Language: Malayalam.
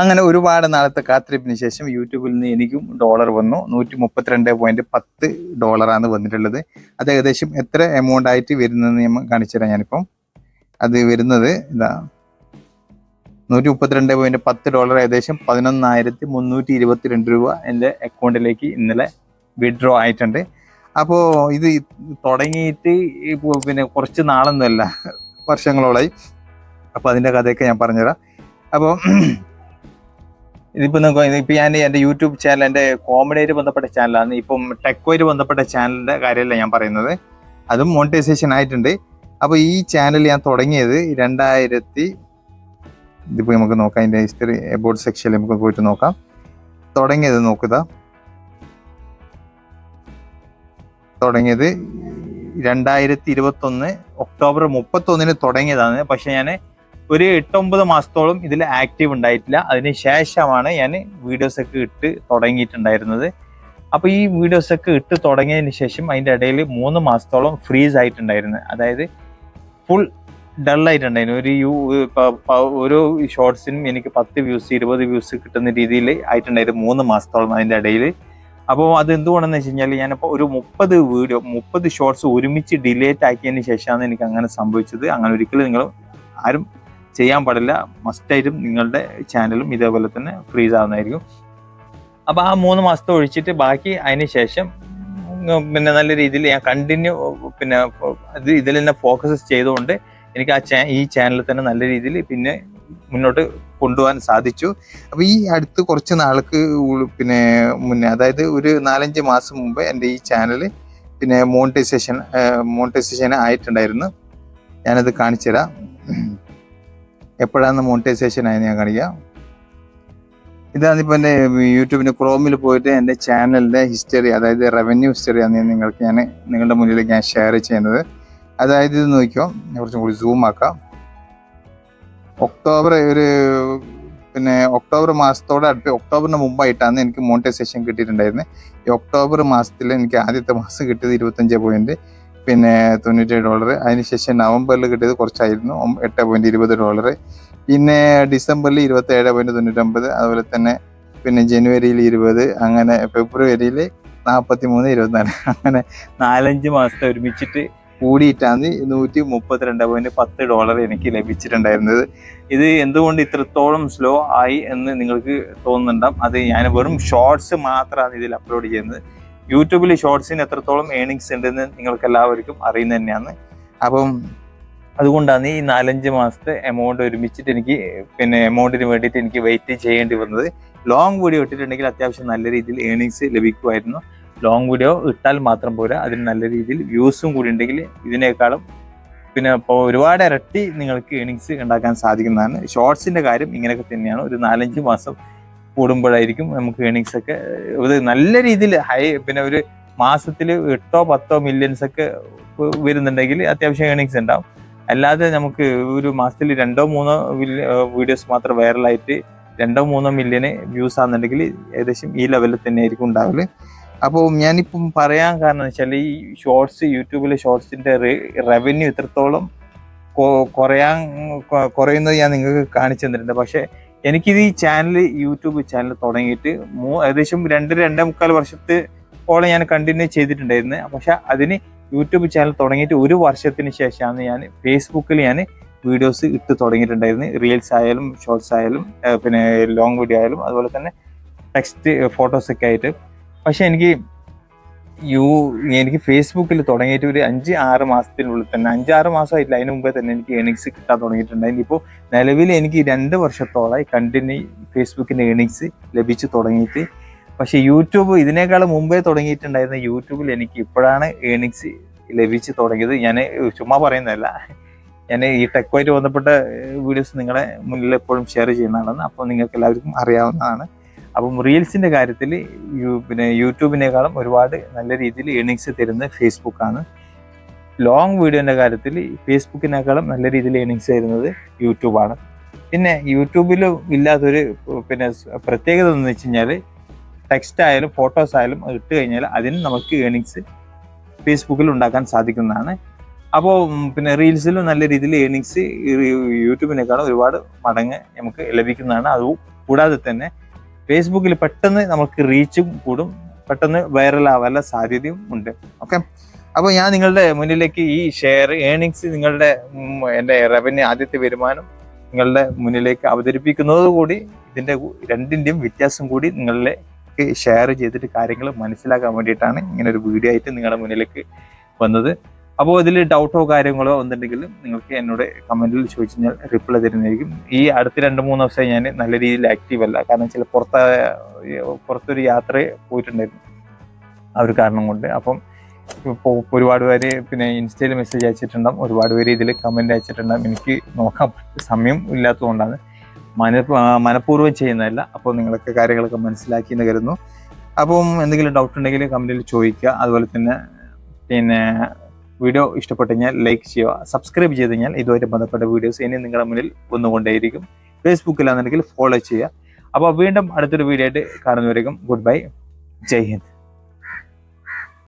അങ്ങനെ ഒരുപാട് നാളത്തെ കാത്തിരിപ്പിന് ശേഷം യൂട്യൂബിൽ നിന്ന് എനിക്കും ഡോളർ വന്നു. നൂറ്റി മുപ്പത്തിരണ്ട് പോയിന്റ് പത്ത് ഡോളറാണ് വന്നിട്ടുള്ളത്. അത് ഏകദേശം എത്ര എമൗണ്ട് ആയിട്ട് വരുന്നതെന്ന് ഞാൻ കാണിച്ചു തരാം ഞാനിപ്പം. അത് വരുന്നത് ഇതാ നൂറ്റി മുപ്പത്തിരണ്ട് പോയിന്റ് പത്ത് ഡോളർ ഏകദേശം പതിനൊന്നായിരത്തി മുന്നൂറ്റി ഇരുപത്തിരണ്ട് രൂപ എന്റെ അക്കൗണ്ടിലേക്ക് ഇന്നലെ വിഡ്രോ ആയിട്ടുണ്ട്. അപ്പോൾ ഇത് തുടങ്ങിയിട്ട് പിന്നെ കുറച്ച് നാളൊന്നുമല്ല വർഷങ്ങളോളായി. അപ്പോൾ അതിന്റെ കഥയൊക്കെ ഞാൻ പറഞ്ഞുതരാം. അപ്പോൾ ഇതിപ്പോൾ നിങ്ങൾക്ക് ഇപ്പം ഞാൻ എന്റെ യൂട്യൂബ് ചാനൽ എന്റെ കോമഡിയായിട്ട് ബന്ധപ്പെട്ട ചാനലാണ് ഇപ്പം ടെക്കോയിട്ട് ബന്ധപ്പെട്ട ചാനലിന്റെ കാര്യമല്ല ഞാൻ പറയുന്നത്. അതും മോണിറ്റൈസേഷൻ ആയിട്ടുണ്ട്. അപ്പോൾ ഈ ചാനൽ ഞാൻ തുടങ്ങിയത് രണ്ടായിരത്തി ഇതിപ്പോ നമുക്ക് നോക്കാം അതിന്റെ ഹിസ്റ്ററി എബോർഡ് സെക്ഷനിൽ നമുക്ക് പോയിട്ട് നോക്കാം. തുടങ്ങിയത് നോക്കുക. തുടങ്ങിയത് രണ്ടായിരത്തി ഇരുപത്തൊന്ന് ഒക്ടോബർ മുപ്പത്തൊന്നിന് തുടങ്ങിയതാണ്. പക്ഷെ ഞാൻ ഒരു എട്ടൊമ്പത് മാസത്തോളം ഇതിൽ ആക്റ്റീവ് ഉണ്ടായിട്ടില്ല. അതിന് ശേഷമാണ് ഞാൻ വീഡിയോസ് ഒക്കെ ഇട്ട് തുടങ്ങിയിട്ടുണ്ടായിരുന്നത്. അപ്പോൾ ഈ വീഡിയോസ് ഒക്കെ ഇട്ട് തുടങ്ങിയതിന് ശേഷം അതിന്റെ ഇടയിൽ മൂന്ന് മാസത്തോളം ഫ്രീസ് ആയിട്ടുണ്ടായിരുന്നു. അതായത് ഫുൾ ഡൾ ആയിട്ടുണ്ടായിരുന്നു. ഒരു യു ഓരോ ഷോർട്സിനും എനിക്ക് പത്ത് വ്യൂസ് ഇരുപത് വ്യൂസ് കിട്ടുന്ന രീതിയിൽ ആയിട്ടുണ്ടായിരുന്നു മൂന്ന് മാസത്തോളം അതിന്റെ ഇടയിൽ. അപ്പോൾ അത് എന്തുകൊണ്ടെന്ന് വെച്ച് കഴിഞ്ഞാൽ ഞാനിപ്പോൾ ഒരു മുപ്പത് വീഡിയോ മുപ്പത് ഷോർട്സ് ഒരുമിച്ച് ഡിലേറ്റ് ആക്കിയതിന് ശേഷമാണ് എനിക്ക് അങ്ങനെ സംഭവിച്ചത്. അങ്ങനെ ഒരിക്കലും നിങ്ങൾ ആരും ചെയ്യാൻ പാടില്ല. മസ്റ്റായിട്ടും നിങ്ങളുടെ ചാനലും ഇതേപോലെ തന്നെ ഫ്രീസ് ആവുന്നതായിരിക്കും. അപ്പോൾ ആ മൂന്ന് മാസത്തെ ഒഴിച്ചിട്ട് ബാക്കി അതിന് ശേഷം പിന്നെ നല്ല രീതിയിൽ ഞാൻ കണ്ടിന്യൂ പിന്നെ ഇത് ഇതിൽ തന്നെ ഫോക്കസ് ചെയ്തുകൊണ്ട് എനിക്ക് ആ ചാ ഈ ചാനലിൽ തന്നെ നല്ല രീതിയിൽ പിന്നെ മുന്നോട്ട് കൊണ്ടുപോകാൻ സാധിച്ചു. അപ്പോൾ ഈ അടുത്ത് കുറച്ച് നാൾക്ക് പിന്നെ മുന്നേ അതായത് ഒരു നാലഞ്ച് മാസം മുമ്പ് എന്റെ ഈ ചാനൽ പിന്നെ മോണിറ്റൈസേഷൻ മോണിറ്റൈസേഷൻ ആയിട്ടുണ്ടായിരുന്നു. ഞാനത് കാണിച്ചു തരാം എപ്പോഴാണ് മോണിറ്റൈസേഷൻ ആയെന്ന് ഞാൻ കാണിക്കാം. ഇതാണിപ്പോൾ എന്റെ യൂട്യൂബിന്റെ ക്രോമിൽ പോയിട്ട് എന്റെ ചാനലിന്റെ ഹിസ്റ്ററി അതായത് റവന്യൂ ഹിസ്റ്ററി ആണ് നിങ്ങൾക്ക് ഞാൻ നിങ്ങളുടെ മുന്നിലേക്ക് ഞാൻ ഷെയർ ചെയ്യുന്നത്. അതായത് ഇത് നോക്കിയോ ഞാൻ കുറച്ചും കൂടി സൂം ആക്കാം. ഒക്ടോബർ ഒരു പിന്നെ ഒക്ടോബർ മാസത്തോടെ അടുത്ത് ഒക്ടോബറിന് മുമ്പായിട്ടാണ് എനിക്ക് മോണിറ്റൈസേഷൻ കിട്ടിയിട്ടുണ്ടായിരുന്നത്. ഈ ഒക്ടോബർ മാസത്തിൽ എനിക്ക് ആദ്യത്തെ മാസം കിട്ടിയത് ഇരുപത്തഞ്ച് പോയിന്റ് പിന്നെ തൊണ്ണൂറ്റേഴ് ഡോളർ അതിനുശേഷം നവംബറിൽ കിട്ടിയത് കുറച്ചായിരുന്നു. എട്ട് പോയിന്റ് ഇരുപത് ഡോളർ പിന്നെ ഡിസംബറിൽ ഇരുപത്തി ഏഴ് പോയിന്റ് തൊണ്ണൂറ്റൊമ്പത്. അതുപോലെ തന്നെ പിന്നെ ജനുവരിയിൽ ഇരുപത്. അങ്ങനെ ഫെബ്രുവരിയിൽ നാൽപ്പത്തി മൂന്ന് ഇരുപത്തിനാല്. അങ്ങനെ നാലഞ്ച് മാസത്തെ ഒരുമിച്ചിട്ട് കൂടിയിട്ടാണ് നൂറ്റി മുപ്പത്തിരണ്ട് പോയിന്റ് പത്ത് ഡോളർ എനിക്ക് ലഭിച്ചിട്ടുണ്ടായിരുന്നത്. ഇത് എന്തുകൊണ്ട് ഇത്രത്തോളം സ്ലോ ആയി എന്ന് നിങ്ങൾക്ക് തോന്നുന്നുണ്ടാവും. അത് ഞാൻ വെറും ഷോർട്സ് മാത്രമാണ് ഇതിൽ അപ്ലോഡ് ചെയ്യുന്നത്. യൂട്യൂബിൽ ഷോർട്സിന് എത്രത്തോളം ഏണിങ്സ് ഉണ്ടെന്ന് നിങ്ങൾക്ക് എല്ലാവർക്കും അറിയുന്നത് തന്നെയാണ്. അപ്പം അതുകൊണ്ടാണ് ഈ നാലഞ്ച് മാസത്തെ എമൗണ്ട് ഒരുമിച്ചിട്ട് എനിക്ക് പിന്നെ എമൗണ്ടിന് വേണ്ടിയിട്ട് എനിക്ക് വെയിറ്റ് ചെയ്യേണ്ടി വന്നത്. ലോങ് വീഡിയോ ഇട്ടിട്ടുണ്ടെങ്കിൽ അത്യാവശ്യം നല്ല രീതിയിൽ ഏണിങ്സ് ലഭിക്കുമായിരുന്നു. ലോങ് വീഡിയോ ഇട്ടാൽ മാത്രം പോരാ. അതിന് നല്ല രീതിയിൽ വ്യൂസും കൂടി ഉണ്ടെങ്കിൽ ഇതിനേക്കാളും പിന്നെ ഇപ്പോൾ ഒരുപാട് ഇരട്ടി നിങ്ങൾക്ക് ഏണിങ്സ് ഉണ്ടാക്കാൻ സാധിക്കുന്നതാണ്. ഷോർട്സിന്റെ കാര്യം ഇങ്ങനെയൊക്കെ തന്നെയാണ്. ഒരു നാലഞ്ച് മാസം കൂടുമ്പോഴായിരിക്കും നമുക്ക് ഏണിങ്സ് ഒക്കെ ഇത് നല്ല രീതിയിൽ ഹൈ പിന്നെ ഒരു മാസത്തിൽ എട്ടോ പത്തോ മില്യൺസ് ഒക്കെ വരുന്നുണ്ടെങ്കിൽ അത്യാവശ്യം ഏണിങ്സ് ഉണ്ടാവും. അല്ലാതെ നമുക്ക് ഒരു മാസത്തിൽ രണ്ടോ മൂന്നോ വീഡിയോസ് മാത്രം വൈറലായിട്ട് രണ്ടോ മൂന്നോ മില്യന് വ്യൂസ് ആണെന്നുണ്ടെങ്കിൽ ഏകദേശം ഈ ലെവലിൽ തന്നെ ആയിരിക്കും ഉണ്ടാവൽ. അപ്പോൾ ഞാനിപ്പം പറയാൻ കാരണം വെച്ചാൽ ഈ ഷോർട്സ് യൂട്യൂബിലെ ഷോർട്സിന്റെ റവന്യൂ ഇത്രത്തോളം കുറയാൻ കുറയുന്നത് ഞാൻ നിങ്ങൾക്ക് കാണിച്ചു തന്നിട്ടുണ്ട്. പക്ഷേ എനിക്കിത് ഈ ചാനൽ യൂട്യൂബ് ചാനൽ തുടങ്ങിയിട്ട് മൂ ഏകദേശം രണ്ട് രണ്ടേ മുക്കാൽ വർഷത്തെ ഓളം ഞാൻ കണ്ടിന്യൂ ചെയ്തിട്ടുണ്ടായിരുന്നു. പക്ഷെ അതിന് യൂട്യൂബ് ചാനൽ തുടങ്ങിയിട്ട് ഒരു വർഷത്തിന് ശേഷമാണ് ഞാൻ ഫേസ്ബുക്കിൽ ഞാൻ വീഡിയോസ് ഇട്ട് തുടങ്ങിയിട്ടുണ്ടായിരുന്നു റീൽസ് ആയാലും ഷോർട്സ് ആയാലും പിന്നെ ലോങ് വീഡിയോ ആയാലും അതുപോലെ തന്നെ ടെക്സ്റ്റ് ഫോട്ടോസൊക്കെ ആയിട്ട്. പക്ഷെ എനിക്ക് യു എനിക്ക് ഫേസ്ബുക്കിൽ തുടങ്ങിയിട്ട് ഒരു അഞ്ച് ആറ് മാസത്തിനുള്ളിൽ തന്നെ അഞ്ചാറ് മാസമായിട്ടില്ല. അതിന് മുമ്പേ തന്നെ എനിക്ക് ഏണിങ്സ് കിട്ടാൻ തുടങ്ങിയിട്ടുണ്ട് ഇപ്പോൾ നിലവിൽ എനിക്ക് രണ്ട് വർഷത്തോളമായി കണ്ടിന്യൂ ഫേസ്ബുക്കിന്റെ ഏണിങ്സ് ലഭിച്ചു തുടങ്ങിയിട്ട്. പക്ഷേ യൂട്യൂബ് ഇതിനേക്കാൾ മുമ്പേ തുടങ്ങിയിട്ടുണ്ടായിരുന്ന യൂട്യൂബിൽ എനിക്ക് ഇപ്പോഴാണ് ഏണിങ്സ് ലഭിച്ചു തുടങ്ങിയത്. ഞാൻ ചുമ്മാ പറയുന്നതല്ല. ഞാൻ ഈ ടെക്കുമായിട്ട് ബന്ധപ്പെട്ട വീഡിയോസ് നിങ്ങളുടെ മുന്നിൽ എപ്പോഴും ഷെയർ ചെയ്യുന്നതാണെന്ന്. അപ്പോൾ നിങ്ങൾക്ക് എല്ലാവർക്കും അറിയാവുന്നതാണ്. അപ്പം റീൽസിന്റെ കാര്യത്തിൽ യു പിന്നെ യൂട്യൂബിനേക്കാളും ഒരുപാട് നല്ല രീതിയിൽ ഏണിങ്സ് തരുന്നത് ഫേസ്ബുക്കാണ്. ലോങ് വീഡിയോന്റെ കാര്യത്തിൽ ഫേസ്ബുക്കിനേക്കാളും നല്ല രീതിയിൽ ഏണിങ്സ് തരുന്നത് യൂട്യൂബാണ്. പിന്നെ യൂട്യൂബിൽ ഇല്ലാത്തൊരു പിന്നെ പ്രത്യേകത എന്ന് വെച്ച് കഴിഞ്ഞാൽ ടെക്സ്റ്റ് ആയാലും ഫോട്ടോസ് ആയാലും ഇട്ട് കഴിഞ്ഞാൽ അതിന് നമുക്ക് ഏണിങ്സ് ഫേസ്ബുക്കിൽ ഉണ്ടാക്കാൻ സാധിക്കുന്നതാണ്. അപ്പോൾ പിന്നെ റീൽസിലും നല്ല രീതിയിൽ ഏണിങ്സ് യൂട്യൂബിനേക്കാളും ഒരുപാട് മടങ്ങ് നമുക്ക് ലഭിക്കുന്നതാണ്. അതും കൂടാതെ തന്നെ ഫേസ്ബുക്കിൽ പെട്ടെന്ന് നമുക്ക് റീച്ചും കൂടും. പെട്ടെന്ന് വൈറലാവാനുള്ള സാധ്യതയും ഉണ്ട്. ഓക്കെ? അപ്പോൾ ഞാൻ നിങ്ങളുടെ മുന്നിലേക്ക് ഈ ഷെയർ ഏണിങ്സ് നിങ്ങളുടെ എന്റെ റവന്യൂ ആദ്യത്തെ വരുമാനം നിങ്ങളുടെ മുന്നിലേക്ക് അവതരിപ്പിക്കുന്നത് കൂടി ഇതിന്റെ രണ്ടിന്റെയും വ്യത്യാസം കൂടി നിങ്ങളിലേക്ക് ഷെയർ ചെയ്തിട്ട് കാര്യങ്ങൾ മനസ്സിലാക്കാൻ വേണ്ടിയിട്ടാണ് ഇങ്ങനെ ഒരു വീഡിയോ ആയിട്ട് നിങ്ങളുടെ മുന്നിലേക്ക് വന്നത്. അപ്പോൾ ഇതിൽ ഡൗട്ടോ കാര്യങ്ങളോ ഒന്നുണ്ടെങ്കിൽ നിങ്ങൾക്ക് എന്നോട് കമന്റിൽ ചോദിച്ചു കഴിഞ്ഞാൽ റിപ്ലൈ തരുന്നതായിരിക്കും. ഈ അടുത്ത രണ്ട് മൂന്ന് ദിവസം ഞാൻ നല്ല രീതിയിൽ ആക്റ്റീവ് അല്ല. കാരണം ചില പുറത്ത പുറത്തൊരു യാത്ര പോയിട്ടുണ്ടായിരുന്നു. ആ ഒരു കാരണം കൊണ്ട്. അപ്പം ഇപ്പോൾ ഒരുപാട് പേര് പിന്നെ ഇൻസ്റ്റയിൽ മെസ്സേജ് അയച്ചിട്ടുണ്ടാകും ഒരുപാട് പേര് ഇതിൽ കമന്റ് അയച്ചിട്ടുണ്ടാകും എനിക്ക് നോക്കാൻ സമയം ഇല്ലാത്തതുകൊണ്ടാണ്. മന മനഃപൂർവം ചെയ്യുന്നതല്ല. അപ്പോൾ നിങ്ങളൊക്കെ കാര്യങ്ങളൊക്കെ മനസ്സിലാക്കി എന്ന് കരുതുന്നു. അപ്പം എന്തെങ്കിലും ഡൗട്ട് ഉണ്ടെങ്കിൽ കമന്റിൽ ചോദിക്കുക. അതുപോലെ തന്നെ പിന്നെ വീഡിയോ ഇഷ്ടപ്പെട്ടു കഴിഞ്ഞാൽ ലൈക്ക് ചെയ്യുക സബ്സ്ക്രൈബ് ചെയ്ത് കഴിഞ്ഞാൽ ഇതുമായിട്ട് ബന്ധപ്പെട്ട വീഡിയോസ് ഇനി നിങ്ങളുടെ മുന്നിൽ വന്നുകൊണ്ടേയിരിക്കും. ഫേസ്ബുക്കിലാണെന്നുണ്ടെങ്കിൽ ഫോളോ ചെയ്യുക. അപ്പോൾ വീണ്ടും അടുത്തൊരു വീഡിയോ ആയിട്ട് കാണുന്നവരേക്കും ഗുഡ് ബൈ ജയ് ഹിന്ദ്.